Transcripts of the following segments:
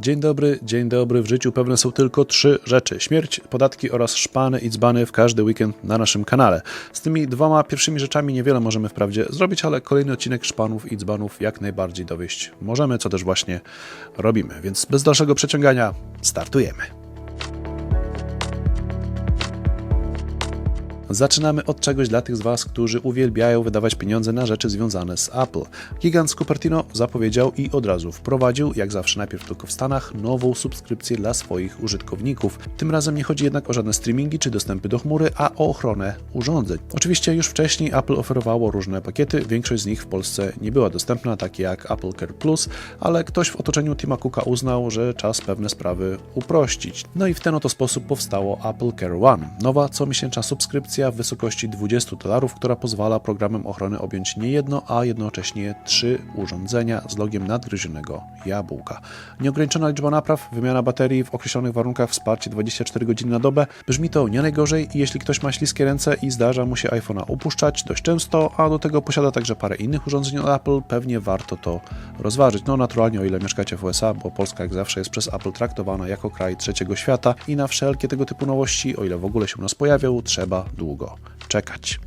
Dzień dobry, dzień dobry. W życiu pewne są tylko trzy rzeczy: śmierć, podatki oraz szpany i dzbany w każdy weekend na naszym kanale. Z tymi dwoma pierwszymi rzeczami niewiele możemy wprawdzie zrobić, ale kolejny odcinek szpanów i dzbanów jak najbardziej dowieść możemy, co też właśnie robimy. Więc bez dalszego przeciągania startujemy. Zaczynamy od czegoś dla tych z Was, którzy uwielbiają wydawać pieniądze na rzeczy związane z Apple. Gigant Cupertino zapowiedział i od razu wprowadził, jak zawsze najpierw tylko w Stanach, nową subskrypcję dla swoich użytkowników. Tym razem nie chodzi jednak o żadne streamingi czy dostępy do chmury, a o ochronę urządzeń. Oczywiście już wcześniej Apple oferowało różne pakiety, większość z nich w Polsce nie była dostępna, takie jak Apple Care Plus, ale ktoś w otoczeniu Tima Cooka uznał, że czas pewne sprawy uprościć. No i w ten oto sposób powstało Apple Care One, nowa comiesięczna subskrypcja w wysokości 20 dolarów, która pozwala programem ochrony objąć nie jedno, a jednocześnie trzy urządzenia z logiem nadgryzionego jabłka. Nieograniczona liczba napraw, wymiana baterii w określonych warunkach, wsparcie 24 godziny na dobę. Brzmi to nie najgorzej i jeśli ktoś ma śliskie ręce i zdarza mu się iPhone'a upuszczać dość często, a do tego posiada także parę innych urządzeń od Apple, pewnie warto to rozważyć. No naturalnie o ile mieszkacie w USA, bo Polska jak zawsze jest przez Apple traktowana jako kraj trzeciego świata i na wszelkie tego typu nowości, o ile w ogóle się u nas pojawią, trzeba długo czekać.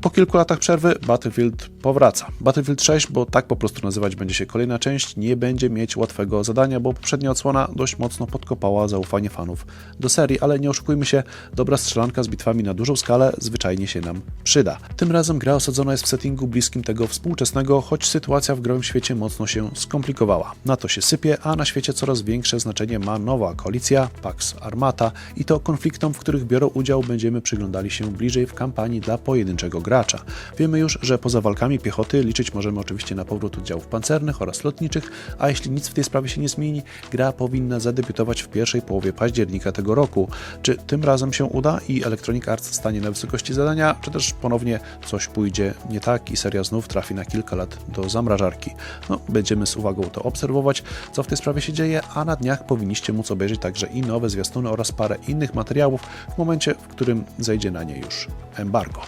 Po kilku latach przerwy Battlefield powraca. Battlefield 6, bo tak po prostu nazywać będzie się kolejna część, nie będzie mieć łatwego zadania, bo poprzednia odsłona dość mocno podkopała zaufanie fanów do serii, ale nie oszukujmy się, dobra strzelanka z bitwami na dużą skalę zwyczajnie się nam przyda. Tym razem gra osadzona jest w settingu bliskim tego współczesnego, choć sytuacja w growym świecie mocno się skomplikowała. Na to się sypie, a na świecie coraz większe znaczenie ma nowa koalicja, Pax Armata i to konfliktom, w których biorą udział będziemy przyglądali się bliżej w kampanii dla pojedynczego gracza. Wiemy już, że poza walkami piechoty liczyć możemy oczywiście na powrót oddziałów pancernych oraz lotniczych, a jeśli nic w tej sprawie się nie zmieni, gra powinna zadebiutować w pierwszej połowie października tego roku. Czy tym razem się uda i Electronic Arts stanie na wysokości zadania, czy też ponownie coś pójdzie nie tak i seria znów trafi na kilka lat do zamrażarki? No, będziemy z uwagą to obserwować, co w tej sprawie się dzieje, a na dniach powinniście móc obejrzeć także i nowe zwiastuny oraz parę innych materiałów w momencie, w którym zejdzie na nie już embargo.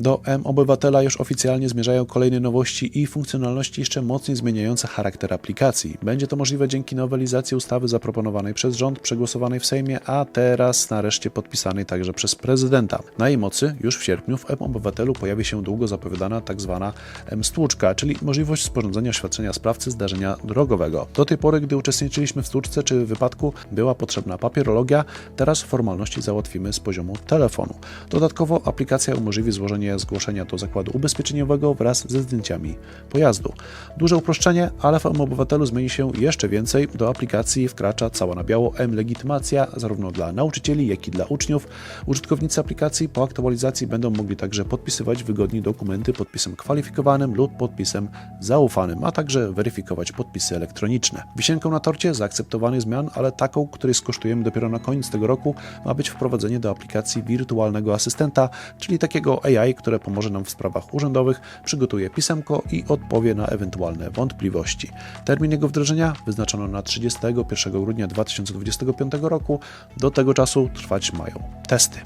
Do M-Obywatela już oficjalnie zmierzają kolejne nowości i funkcjonalności jeszcze mocniej zmieniające charakter aplikacji. Będzie to możliwe dzięki nowelizacji ustawy zaproponowanej przez rząd, przegłosowanej w Sejmie, a teraz nareszcie podpisanej także przez prezydenta. Na jej mocy już w sierpniu w M-Obywatelu pojawi się długo zapowiadana tzw. Tak M-Stłuczka, czyli możliwość sporządzenia oświadczenia sprawcy zdarzenia drogowego. Do tej pory, gdy uczestniczyliśmy w stłuczce czy wypadku, była potrzebna papierologia, teraz formalności załatwimy z poziomu telefonu. Dodatkowo aplikacja umożliwi złożenie zgłoszenia do zakładu ubezpieczeniowego wraz ze zdjęciami pojazdu. Duże uproszczenie, ale w M-Obywatelu zmieni się jeszcze więcej. Do aplikacji wkracza cała na biało M-legitymacja, zarówno dla nauczycieli, jak i dla uczniów. Użytkownicy aplikacji po aktualizacji będą mogli także podpisywać wygodnie dokumenty podpisem kwalifikowanym lub podpisem zaufanym, a także weryfikować podpisy elektroniczne. Wisienką na torcie zaakceptowanych zmian, ale taką, której skosztujemy dopiero na koniec tego roku, ma być wprowadzenie do aplikacji wirtualnego asystenta, czyli takiego AI, które pomoże nam w sprawach urzędowych, przygotuje pisemko i odpowie na ewentualne wątpliwości. Termin jego wdrożenia wyznaczono na 31 grudnia 2025 roku. Do tego czasu trwać mają testy.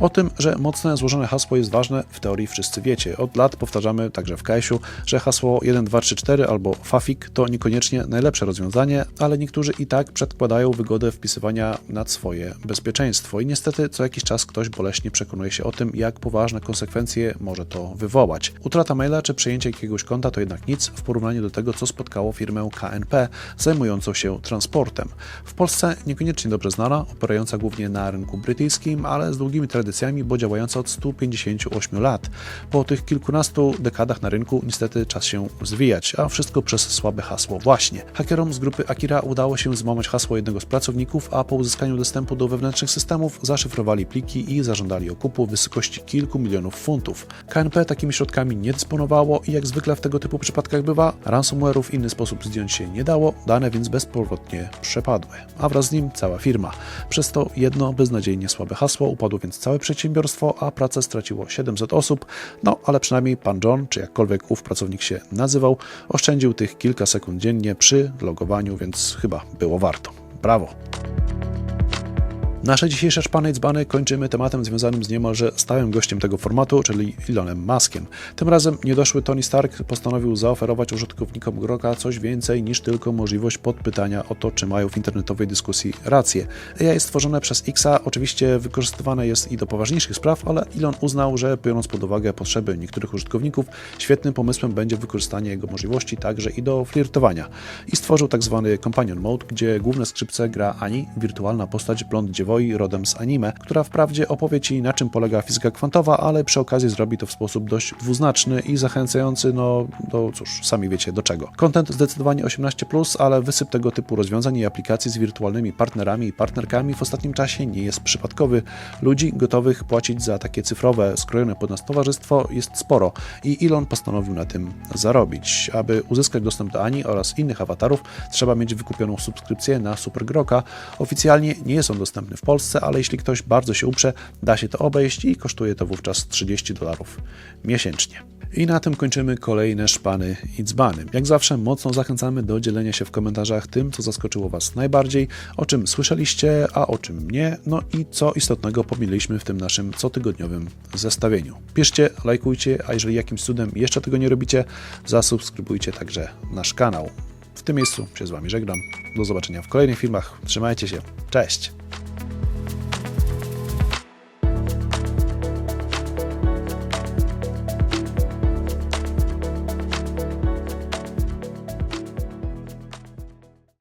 O tym, że mocne złożone hasło jest ważne, w teorii wszyscy wiecie. Od lat powtarzamy także w KS-u, że hasło 1234 albo FAFIK to niekoniecznie najlepsze rozwiązanie, ale niektórzy i tak przedkładają wygodę wpisywania nad swoje bezpieczeństwo. I niestety co jakiś czas ktoś boleśnie przekonuje się o tym, jak poważne konsekwencje może to wywołać. Utrata maila czy przejęcie jakiegoś konta to jednak nic w porównaniu do tego, co spotkało firmę KNP zajmującą się transportem. W Polsce niekoniecznie dobrze znana, operująca głównie na rynku brytyjskim, ale z długimi tradycjami tradycjami, bo działająca od 158 lat. Po tych kilkunastu dekadach na rynku niestety czas się zwijać, a wszystko przez słabe hasło właśnie. Hakerom z grupy Akira udało się złamać hasło jednego z pracowników, a po uzyskaniu dostępu do wewnętrznych systemów zaszyfrowali pliki i zażądali okupu w wysokości kilku milionów funtów. KNP takimi środkami nie dysponowało i jak zwykle w tego typu przypadkach bywa, ransomware'u w inny sposób zdjąć się nie dało, dane więc bezpowrotnie przepadły, a wraz z nim cała firma. Przez to jedno beznadziejnie słabe hasło upadło więc całe przedsiębiorstwo, a pracę straciło 700 osób. No, ale przynajmniej pan John, czy jakkolwiek ów pracownik się nazywał, oszczędził tych kilka sekund dziennie przy logowaniu, więc chyba było warto. Brawo! Nasze dzisiejsze szpany i dzbany kończymy tematem związanym z niemalże stałym gościem tego formatu, czyli Elonem Muskiem. Tym razem niedoszły Tony Stark postanowił zaoferować użytkownikom Groka coś więcej niż tylko możliwość podpytania o to, czy mają w internetowej dyskusji rację. AI stworzone przez Xa oczywiście wykorzystywane jest i do poważniejszych spraw, ale Elon uznał, że biorąc pod uwagę potrzeby niektórych użytkowników, świetnym pomysłem będzie wykorzystanie jego możliwości także i do flirtowania. I stworzył tak zwany Companion Mode, gdzie główne skrzypce gra Ani, wirtualna postać blond dziewoi rodem z anime, która wprawdzie opowie Ci na czym polega fizyka kwantowa, ale przy okazji zrobi to w sposób dość dwuznaczny i zachęcający, no, no cóż, sami wiecie do czego. Content zdecydowanie 18+, ale wysyp tego typu rozwiązań i aplikacji z wirtualnymi partnerami i partnerkami w ostatnim czasie nie jest przypadkowy. Ludzi gotowych płacić za takie cyfrowe, skrojone pod nas towarzystwo jest sporo i Elon postanowił na tym zarobić. Aby uzyskać dostęp do Ani oraz innych awatarów, trzeba mieć wykupioną subskrypcję na Supergroka. Oficjalnie nie jest on dostępny w Polsce, ale jeśli ktoś bardzo się uprze, da się to obejść i kosztuje to wówczas 30 dolarów miesięcznie. I na tym kończymy kolejne szpany i dzbany. Jak zawsze mocno zachęcamy do dzielenia się w komentarzach tym, co zaskoczyło Was najbardziej, o czym słyszeliście, a o czym nie, no i co istotnego pomyliliśmy w tym naszym cotygodniowym zestawieniu. Piszcie, lajkujcie, a jeżeli jakimś cudem jeszcze tego nie robicie, zasubskrybujcie także nasz kanał. W tym miejscu się z Wami żegnam. Do zobaczenia w kolejnych filmach. Trzymajcie się. Cześć!